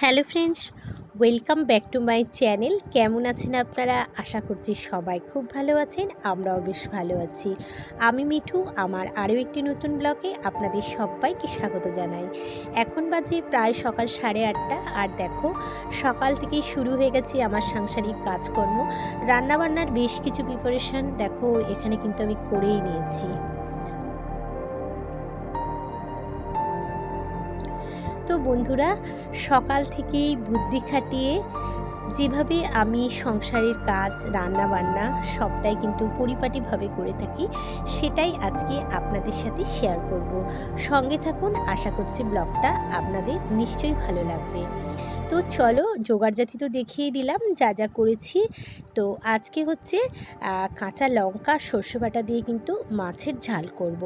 Hello friends, welcome back to my channel. কেমন আছেন আপনারা? আশা করছি সবাই খুব ভালো আছেন, আমরাও বেশ ভালো আছি। আমি মিঠু, আমার আরও একটি নতুন ব্লগে আপনাদের সবাইকে স্বাগত জানাই। এখন বাজে প্রায় সকাল সাড়ে আটটা, আর দেখো, সকাল থেকেই শুরু হয়ে গেছে আমার সাংসারিক কাজকর্ম। রান্নাবান্নার বেশ কিছু প্রিপারেশান দেখো, এখানে কিন্তু আমি করেই নিয়েছি। তো বন্ধুরা, সকাল থেকেই বুদ্ধি খাটিয়ে যেভাবে আমি সংসারের কাজ রান্না বান্না সবটাই কিন্তু পরিপাটিভাবে করে থাকি, সেটাই আজকে আপনাদের সাথে শেয়ার করব। সঙ্গে থাকুন, আশা করছি ব্লগটা আপনাদের নিশ্চয়ই ভালো লাগবে। তো চলো জোগাড়জাতি তো দেখিয়ে দিলাম, যা যা করেছি তো আজকে হচ্ছে কাঁচা লঙ্কা, সর্ষে বাটা দিয়ে কিন্তু মাছের ঝাল করব।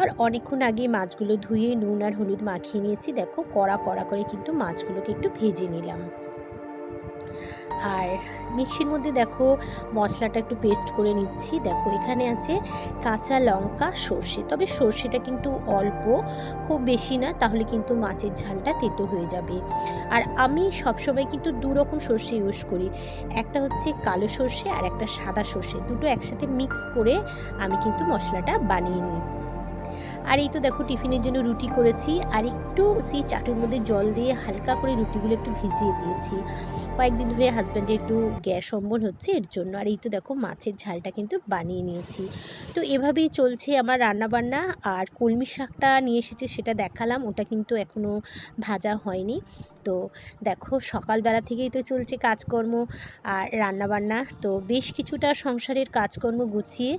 আর অনেকক্ষণ আগে মাছগুলো ধুয়ে নুন আর হলুদ মাখিয়ে নিয়েছি, দেখো কড়া কড়া করে কিন্তু মাছগুলোকে একটু ভেজে নিলাম আর মিক্সির মধ্যে দেখো মশলাটা একটু পেস্ট করে নিচ্ছি। দেখো এখানে আছে কাঁচা লঙ্কা, সর্ষে। তবে সর্ষেটা কিন্তু অল্প, খুব বেশি না, তাহলে কিন্তু মাছের ঝালটা তেতো হয়ে যাবে। আর আমি সবসময় কিন্তু দু রকম সর্ষে ইউজ করি। একটা হচ্ছে কালো সর্ষে আর একটা সাদা সর্ষে। দুটো একসাথে মিক্স করে আমি কিন্তু মশলাটা বানিয়ে নিই। আর এই তো দেখো টিফিনের জন্য রুটি করেছি। আর একটু সেই চাটুর মধ্যে জল দিয়ে হালকা করে রুটিগুলো একটু ভিজিয়ে দিয়েছি। কয়েকদিন ধরে হাজব্যান্ডে একটু গ্যাস অম্বল হচ্ছে, এর জন্য। আর এই তো দেখো মাছের ঝালটা কিন্তু বানিয়ে নিয়েছি। তো এভাবেই চলছে আমার রান্না বান্না আর কলমি শাকটা নিয়ে এসেছে সেটা দেখালাম, ওটা কিন্তু এখনও ভাজা হয়নি। তো দেখো সকালবেলা থেকেই তো চলছে কাজকর্ম আর রান্নাবান্না। তো বেশ কিছুটা সংসারের কাজকর্ম গুছিয়ে,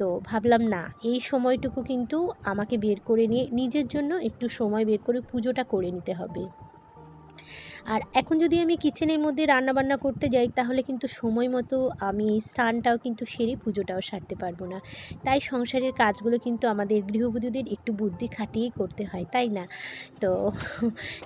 তো ভাবলাম না, এই সময়টুকু কিন্তু আমাকে বের করে নিয়ে, নিজের জন্য একটু সময় বের করে পুজোটা করে নিতে হবে। আর এখন যদি আমি কিচেনের মধ্যে রান্না বান্না করতে যাই, তাহলে কিন্তু সময় মতো আমি স্নানটাও কিন্তু সেরে পুজোটাও সারতে পারব না। তাই সংসারের কাজগুলো কিন্তু আমাদের গৃহবধূদের একটু বুদ্ধি খাটিয়েই করতে হয়, তাই না? তো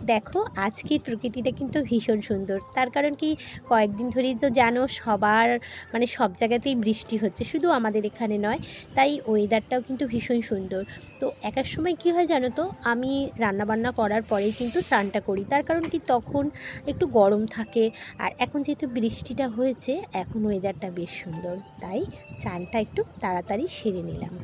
দেখো, আজকের প্রকৃতিটা কিন্তু ভীষণ সুন্দর। তার কারণ কি, কয়েকদিন ধরেই তো জানো সবার মানে সব জায়গাতেই বৃষ্টি হচ্ছে, শুধু আমাদের এখানে নয়, তাই ওয়েদারটাও কিন্তু ভীষণ সুন্দর। তো এক সময় কী হয় জানো তো, আমি রান্নাবান্না করার পরেই কিন্তু স্নানটা করি। তার কারণ কি, তখন একটু গরম থাকে। আর এখন যেহেতু বৃষ্টিটা হয়েছে, এখন ওয়েদারটা বেশ সুন্দর। তাই চানটা একটু তাড়াতাড়ি সেরে নিলাম।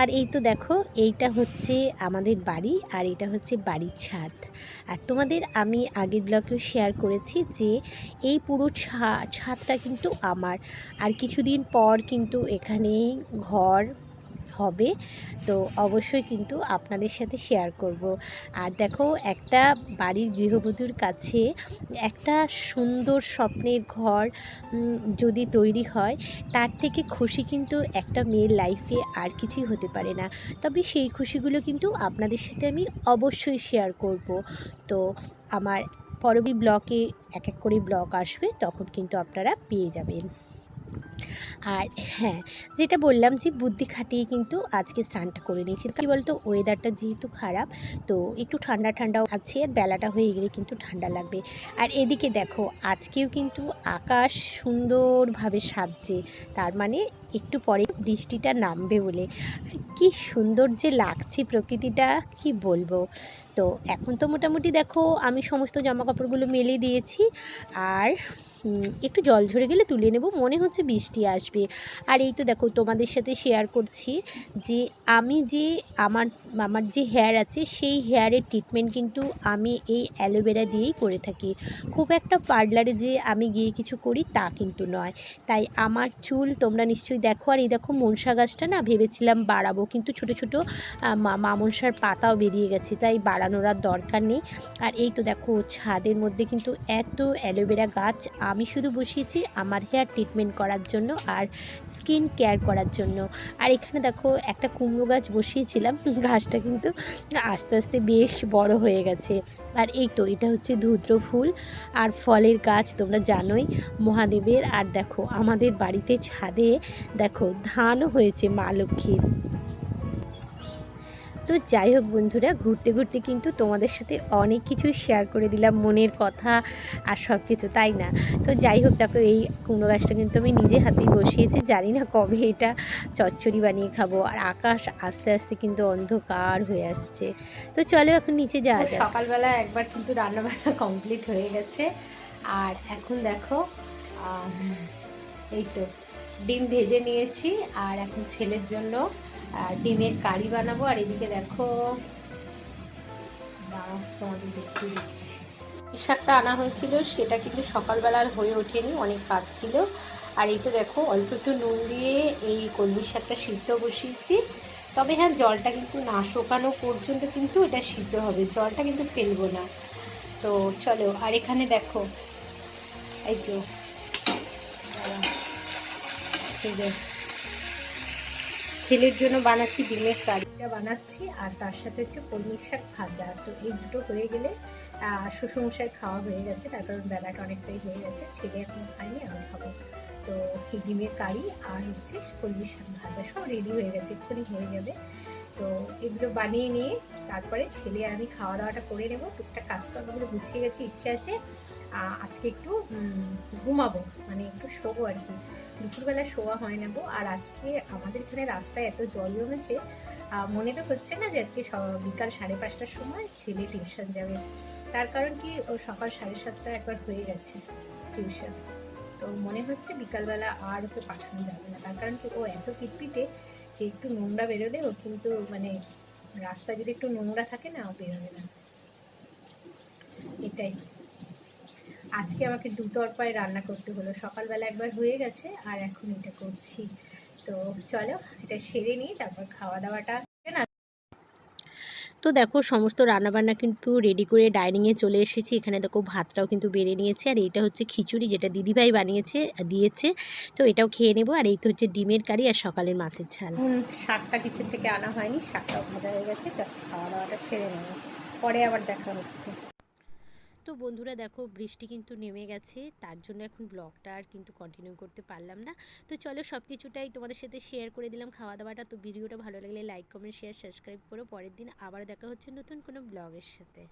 আর এই তো দেখো, এইটা হচ্ছে আমাদের বাড়ি আর এটা হচ্ছে বাড়ির ছাদ। আর তোমাদের আমি আগের ব্লগেও শেয়ার করেছি যে এই পুরো ছাদটা কিন্তু আমার। আর কিছুদিন পর কিন্তু এখানেই ঘর হবে। তো অবশ্যই কিন্তু আপনাদের সাথে শেয়ার করব। আর দেখো, একটা বাড়ির গৃহবধূর কাছে একটা সুন্দর স্বপ্নের ঘর যদি তৈরি হয়, তার থেকে খুশি কিন্তু একটা মেয়ের লাইফে আর কিছুই হতে পারে না। তবে সেই খুশিগুলো কিন্তু আপনাদের সাথে আমি অবশ্যই শেয়ার করব। তো আমার পরবর্তী ব্লকে এক এক করে ব্লক আসবে, তখন কিন্তু আপনারা পেয়ে যাবেন। আর হ্যাঁ যেটা বললাম যে বুদ্ধি খাটিয়ে কিন্তু আজকে স্নানটা করে নিয়েছি কী বলতো ওয়েদারটা যেহেতু খারাপ, তো একটু ঠান্ডা ঠান্ডাও আছে আর বেলাটা হয়ে গেলে কিন্তু ঠান্ডা লাগবে। আর এদিকে দেখো, আজকেও কিন্তু আকাশ সুন্দরভাবে সাজছে, তার মানে একটু পরে বৃষ্টিটা নামবে বলে। আর কি সুন্দর যে লাগছে প্রকৃতিটা, কি বলব? তো এখন তো মোটামুটি দেখো, আমি সমস্ত জামা কাপড়গুলো মেলে দিয়েছি। আর একটু জল ঝরে গেলে তুলে নেব, মনে হচ্ছে বৃষ্টি আসবে। আর এই তো দেখো, তোমাদের সাথে শেয়ার করছি যে আমি যে আমার আমার যে হেয়ার আছে, সেই হেয়ারের ট্রিটমেন্ট কিন্তু আমি এই অ্যালোভেরা দিয়েই করে থাকি। খুব একটা পার্লারে যে আমি গিয়ে কিছু করি তা কিন্তু নয়। তাই আমার চুল তোমরা নিশ্চয়ই দেখো আর এই দেখো মনসা গাছটা না ভেবেছিলাম বাড়াবো, কিন্তু ছোট ছোট মামনসার পাতাও বেরিয়ে গেছে, তাই বাড়ানোর আর দরকার নেই। আর এই তো দেখো ছাদের মধ্যে কিন্তু এত অ্যালোভেরা গাছ, আমি শুধু বসিয়েছি আমার হেয়ার ট্রিটমেন্ট করার জন্য আর স্কিন কেয়ার করার জন্য। আর এখানে দেখো একটা কুমড়ো গাছ বসিয়েছিলাম, গাছটা কিন্তু আস্তে আস্তে বেশ বড় হয়ে গেছে। আর এই তো এটা হচ্ছে ধুদ্র ফুল আর ফলের গাছ, তোমরা জানোই মহাদেবের। আর দেখো আমাদের বাড়িতে ছাদে দেখো ধানও হয়েছে মা লক্ষ্মীর। তো যাই হোক বন্ধুরা ঘুরতে ঘুরতে কিন্তু তোমাদের সাথে অনেক কিছু শেয়ার করে দিলাম মনের কথা আর সব কিছু তাই না? তো যাই হোক দেখো এই কুমড়ো গাছটা কিন্তু আমি নিজে হাতেই বসিয়েছি জানি না কবে এটা চচ্চড়ি বানিয়ে খাব আর আকাশ আস্তে আস্তে কিন্তু অন্ধকার হয়ে আসছে। তো চলো এখন নিচে যাওয়া যাক। সকালবেলা একবার কিন্তু রান্নাবান্না কমপ্লিট হয়ে গেছে আর এখন দেখো এই তো ডিম ভেজে নিয়েছি আর এখন ছেলের জন্য ডিমের কারি বানাবো। আর এদিকে দেখো তোমাদের দেখিয়ে দিচ্ছি। শাকটা আনা হয়েছিল, সেটা কিন্তু সকালবেলা আর হয়ে ওঠেনি, অনেক কাজ ছিল। আর এই তো দেখো, অল্প একটু নুন দিয়ে এই কলমি শাকটা সিদ্ধ বসিয়েছি। তবে হ্যাঁ জলটা কিন্তু না শোকানো পর্যন্ত কিন্তু এটা সিদ্ধ হবে, জলটা কিন্তু ফেলব না। তো চলো, আর এখানে দেখো, এই তো। ছেলের জন্য বানাচ্ছি ডিমের কারিটা বানাচ্ছি, আর তার সাথে হচ্ছে কলমি শাক ভাজা। তো এই দুটো হয়ে গেলে শ্বশুরমশাই খাওয়া হয়ে গেছে, তার কারণ বেলাটা অনেকটাই হয়ে গেছে, ছেলে এখন খাইনি আমি খাব। তো এই ডিমের কারি আর হচ্ছে কলমি শাক ভাজা সব রেডি হয়ে গেছে, এক্ষুনি হয়ে যাবে। তো এগুলো বানিয়ে নিয়ে তারপরে ছেলে আমি খাওয়া দাওয়াটা করে নেব। টুকটাক কাজকর্মগুলো গুছিয়ে গেছে, ইচ্ছে আছে। আজকে একটু ঘুমাবো মানে একটু শোবো আর কি। দুপুরবেলা শোয়া হয় নেব আর আজকে আমাদের এখানে রাস্তায় এত জল জমেছে মনে তো হচ্ছে না যে আজকে বিকাল সাড়ে পাঁচটার সময় ছেলে টিউশন যাবে। তার কারণ কি ও সকাল সাড়ে সাতটা একবার হয়ে গেছে টিউশন। তো মনে হচ্ছে বিকালবেলা আর ওকে পাঠানো যাবে না। তার কারণ কি ও এত পিটপিটে যে একটু নোংরা বেরোলে ও কিন্তু মানে রাস্তায় যদি একটু নোংরা থাকে না ও বেরোবে না। এটাই। আজকে আমাকে দু তরফায় রান্না করতে হলো। সকালবেলা একবার হয়ে গেছে আর এখন এটা করছি। তো চলো এটা সেরে নিই তারপর খাওয়া দাওয়াটা তো দেখো সমস্ত রান্নাবান্না কিন্তু রেডি করে ডাইনিংয়ে চলে এসেছি। এখানে দেখো ভাতটাও কিন্তু বেড়ে নিয়েছে। আর এইটা হচ্ছে খিচুড়ি যেটা দিদিভাই বানিয়েছে দিয়েছে। তো এটাও খেয়ে নেব। আর এই তো হচ্ছে ডিমের কারি আর সকালের মাছের ঝাল। শাকটা কিচেন থেকে আনা হয়নি শাকটাও ভাজা হয়ে গেছে। তো খাওয়া দাওয়াটা সেরে নেব। পরে আবার দেখা হচ্ছে। তো বন্ধুরা দেখো, বৃষ্টি কিন্তু নেমে গেছে, তার জন্য এখন ব্লগটা আর কিন্তু কন্টিনিউ করতে পারলাম না। তো চলো সব কিছুটাই তোমাদের সাথে শেয়ার করে দিলাম খাওয়া দাওয়াটা তো ভিডিওটা ভালো লাগলে লাইক কমেন্ট শেয়ার সাবস্ক্রাইব করো। পরের দিন আবার দেখা হচ্ছে নতুন কোনো ব্লগের সাথে।